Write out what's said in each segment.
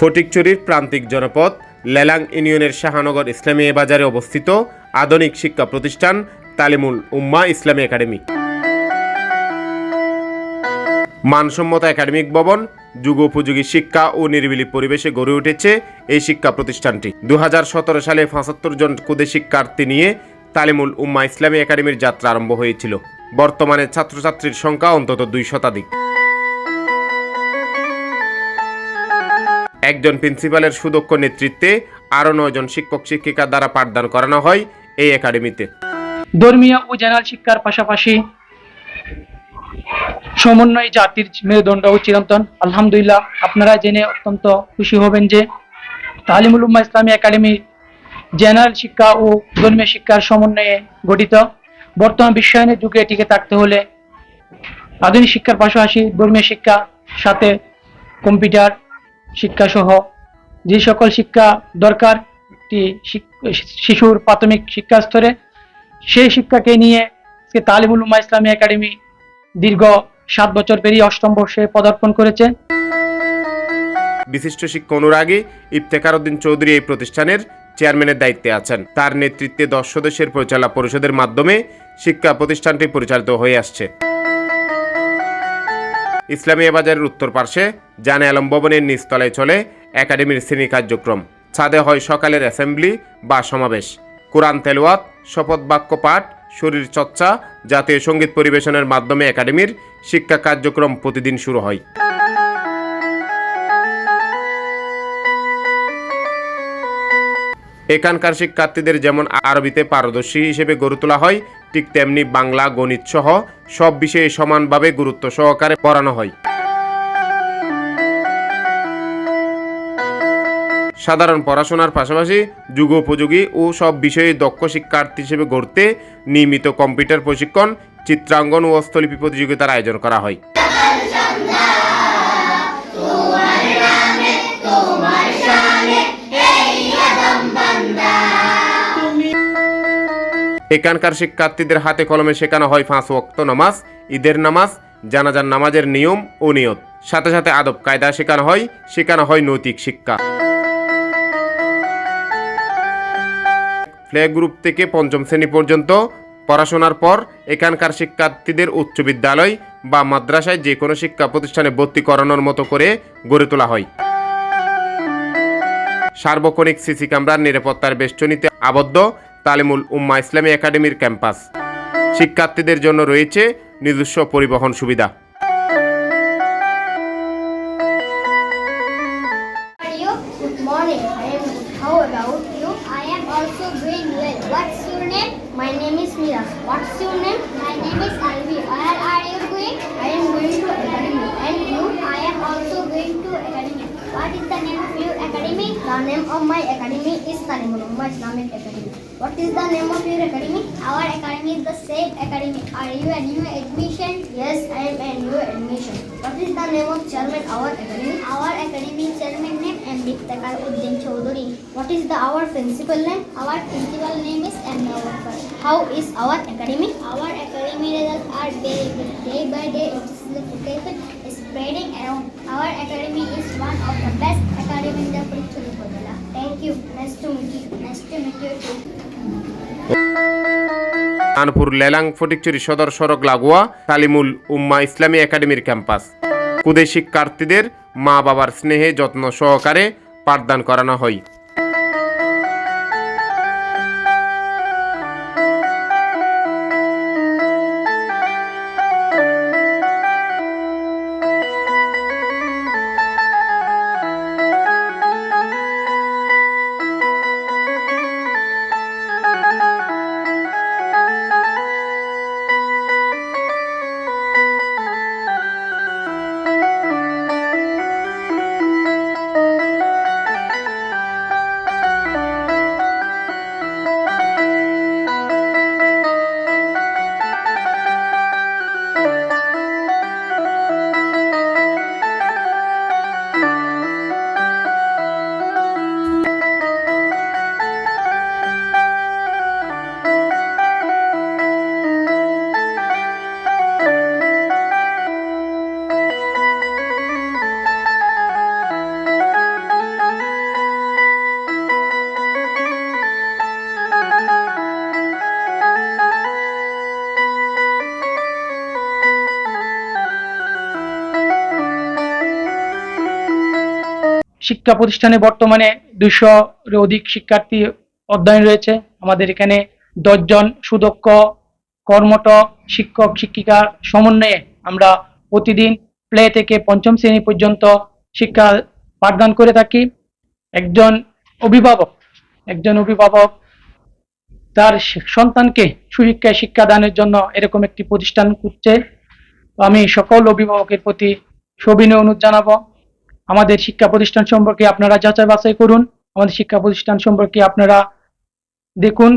ফটিকচুরির প্রান্তিক জনপদ লেলাং ইউনিয়নের শাহানগর ইসলামী বাজারে অবস্থিত আধুনিক শিক্ষা প্রতিষ্ঠান তালিমুল উম্মা ইসলামী একাডেমি। মানসম্মত একাডেমিক ভবন, যুগোপযোগী শিক্ষা ও নিরিবিলি পরিবেশে গড়ে উঠেছে এই শিক্ষা প্রতিষ্ঠানটি। দু হাজার সতেরো সালে পঁচাত্তর জন কুদে শিক্ষার্থী নিয়ে তালিমুল উম্মা ইসলামী একাডেমির যাত্রা আরম্ভ হয়েছিল। বর্তমানে ছাত্রছাত্রীর সংখ্যা অন্তত দুই শতাধিক। একজন প্রিন্সিপালের সুদক্ষ নেতৃত্বে আরও নয়জন শিক্ষক শিক্ষিকা দ্বারা পাঠদান করানো হয় এই একাডেমিতে। ধর্মীয় ও জেনারেল শিক্ষার পাশাপাশি সমন্বয় জাতির মেরুদণ্ড ও চিরন্তন। আলহামদুলিল্লাহ, আপনারা জেনে অত্যন্ত খুশি হবেন যে তালিমুল উম্মা ইসলামী একাডেমি জেনারেল শিক্ষা ও ধর্মীয় শিক্ষার সমন্বয়ে গঠিত। বর্তমান বিশ্বায়নের যুগে টিকে থাকতে হলে আধুনিক শিক্ষার পাশাপাশি ধর্মীয় শিক্ষা সাথে কম্পিউটার শিক্ষা সহ যে সকল শিক্ষা দরকার, একটি শিশুর প্রাথমিক শিক্ষা স্তরে, সেই শিক্ষাকে নিয়ে আজকে তালিমুল উম্মা ইসলামী একাডেমি দীর্ঘ সাত বছর পেরিয়ে অষ্টম বর্ষে পদার্পণ করেছে। বিশিষ্ট শিক্ষক অনুরাগী ইফতেখার উদ্দিন চৌধুরী এই প্রতিষ্ঠানের চেয়ারম্যানের দায়িত্বে আছেন। তার নেতৃত্বে দশ সদস্যের পরিচালনা পরিষদের মাধ্যমে শিক্ষা প্রতিষ্ঠানটি পরিচালিত হয়ে আসছে। ইসলামিয়া বাজারের উত্তর পার্শ্বে জানে আলম ভবনের নিচতলায় চলে একাডেমির শ্রেণি কার্যক্রম। ছাদে হয় সকালের অ্যাসেম্বলি বা সমাবেশ। কোরআন তেলোয়াত শপথ বাক্য পাঠ, শরীর চর্চা, জাতীয় সংগীত পরিবেশনের মাধ্যমে একাডেমির শিক্ষা কার্যক্রম প্রতিদিন শুরু হয়। এখানকার শিক্ষার্থীদের যেমন আরবিতে পারদর্শী হিসেবে গড়ে তোলা হয় ঠিক তেমনি বাংলা, গণিত সহ সব বিষয়ে সমানভাবে গুরুত্ব সহকারে পড়ানো হয়। সাধারণ পড়াশোনার পাশাপাশি যুগোপযোগী ও সব বিষয়ে দক্ষ শিক্ষার্থী হিসেবে গড়তে নিয়মিত কম্পিউটার প্রশিক্ষণ চিত্রাঙ্গন ও হস্তলিপি প্রতিযোগিতার আয়োজন করা হয়। এখানকার শিক্ষার্থীদের হাতে কলমে শেখানো হয় পাঁচ ওয়াক্ত নামাজ, ঈদের নামাজ, জানাজার নামাজের নিয়ম ও নিয়ত। সাথে সাথে আদব কায়দা শেখানো হয় শেখানো হয় নৈতিক শিক্ষা। প্লে গ্রুপ থেকে পঞ্চম শ্রেণি পর্যন্ত পড়াশোনার পর এখানকার শিক্ষার্থীদের উচ্চ বিদ্যালয় বা মাদ্রাসায় যে কোনো শিক্ষা প্রতিষ্ঠানে ভর্তি করানোর মতো করে গড়ে তোলা হয়। সার্বক্ষণিক সিসি ক্যামেরার নিরাপত্তার বেষ্টনীতে আবদ্ধ তালেমুল উম্মা ইসলামী একাডেমির ক্যাম্পাস। শিক্ষার্থীদের জন্য রয়েছে নিজস্ব পরিবহন সুবিধা। What is the name of your academy? The name of my academy is Talimul Islamic Academy. What is the name of your academy? Our academy is the same academy. Are you a new admission? Yes, I am a new admission. What is the name of chairman our academy? Our academy chairman name M. Diktakar Uddin Chowdhury. What is the our principal name? Our principal name is M. How is our academy? Our academy results are very good. Day by day reputation is spreading around. Our academy is one of the best academy in the Purichuri Kodala. Thank you. Nice to meet you. Nice to meet you too. Kanpur Lelang Fatikchhari সদর সড়ক লাগোয়া তালিমুল উম্মা ইসলামী একাডেমির campus কুদে শিক্ষার্থীদের মা বাবার স্নেহে যত্ন সহকারে পাঠদান করানো হয় শিক্ষা প্রতিষ্ঠানে বর্তমানে দুইশো অধিক শিক্ষার্থী অধ্যয়ন রয়েছে। আমাদের এখানে দশজন সুদক্ষ কর্মঠ শিক্ষক শিক্ষিকার সমন্বয়ে আমরা প্রতিদিন প্লে থেকে পঞ্চম শ্রেণি পর্যন্ত শিক্ষা পাঠদান করে থাকি। একজন অভিভাবক একজন অভিভাবক তার সন্তানকে সুশিক্ষায় শিক্ষাদানের জন্য এরকম একটি প্রতিষ্ঠান খুঁজছে। আমি সকল অভিভাবকের প্রতি সবিনয় অনুরোধ জানাব। আমাদের শিক্ষা প্রতিষ্ঠান সম্পর্কে আপনারা যাচাই বাছাই করুন। আমাদের শিক্ষা প্রতিষ্ঠান সম্পর্কে আপনারা দেখুন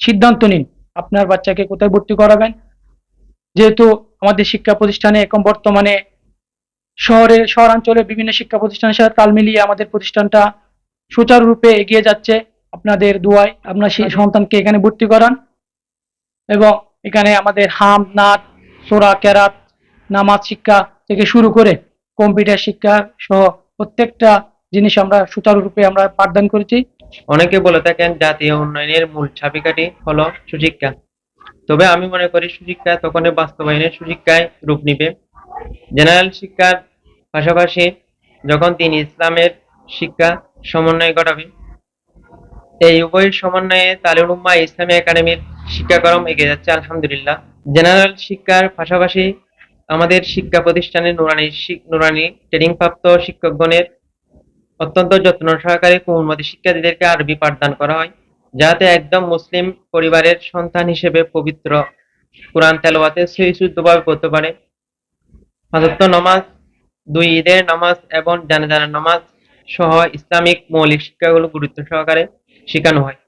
সিদ্ধান্ত নিন আপনার বাচ্চাকে কোথায় ভর্তি করাবেন। যেহেতু আমাদের শিক্ষা প্রতিষ্ঠানে এখন বর্তমানে শহরে শহরাঞ্চলে বিভিন্ন শিক্ষা প্রতিষ্ঠানের সাথে তাল মিলিয়ে আমাদের প্রতিষ্ঠানটা সুচারুরূপে এগিয়ে যাচ্ছে। আপনাদের দুয়ায় আপনার সেই সন্তানকে এখানে ভর্তি করান এবং এখানে আমাদের হাম নাচ সোরা কেরাত নামাজ শিক্ষা থেকে শুরু করে কম্পিউটার শিক্ষা সহ প্রত্যেকটা জিনিস আমরা সুচারুরূপে আমরা পাঠদান করেছি। অনেকে বলে থাকেন, জাতীয় উন্নয়নের মূল চাবিকাঠি হলো সুশিক্ষা। তবে আমি মনে করি সুশিক্ষা তখনই বাস্তবায়নের সুশিক্ষায় রূপ নিবে। জেনারেল শিক্ষার পাশাপাশি যখন তিনি ইসলামের শিক্ষা সমন্বয় ঘটাবে এই উভয়ের সমন্বয়ে তালিম ইসলামী একাডেমির শিক্ষাক্রম এগিয়ে যাচ্ছে, আলহামদুলিল্লাহ। জেনারেল শিক্ষার পাশাপাশি আমাদের শিক্ষা প্রতিষ্ঠানে নুরানি নুরানি ট্রেনিং প্রাপ্ত শিক্ষকগণের অত্যন্ত যত্ন সহকারে কোমলমতি শিক্ষার্থীদেরকে আরবি পাঠদান করা হয়, যাতে একদম মুসলিম পরিবারের সন্তান হিসেবে পবিত্র কোরআন তেলাওয়াতে সুশুদ্ধভাবে পড়তে পারে। হাজত নামাজ, দুই ঈদের নামাজ এবং জানাজানা নামাজ সহ ইসলামিক মৌলিক শিক্ষাগুলো গুরুত্ব সহকারে শেখানো হয়।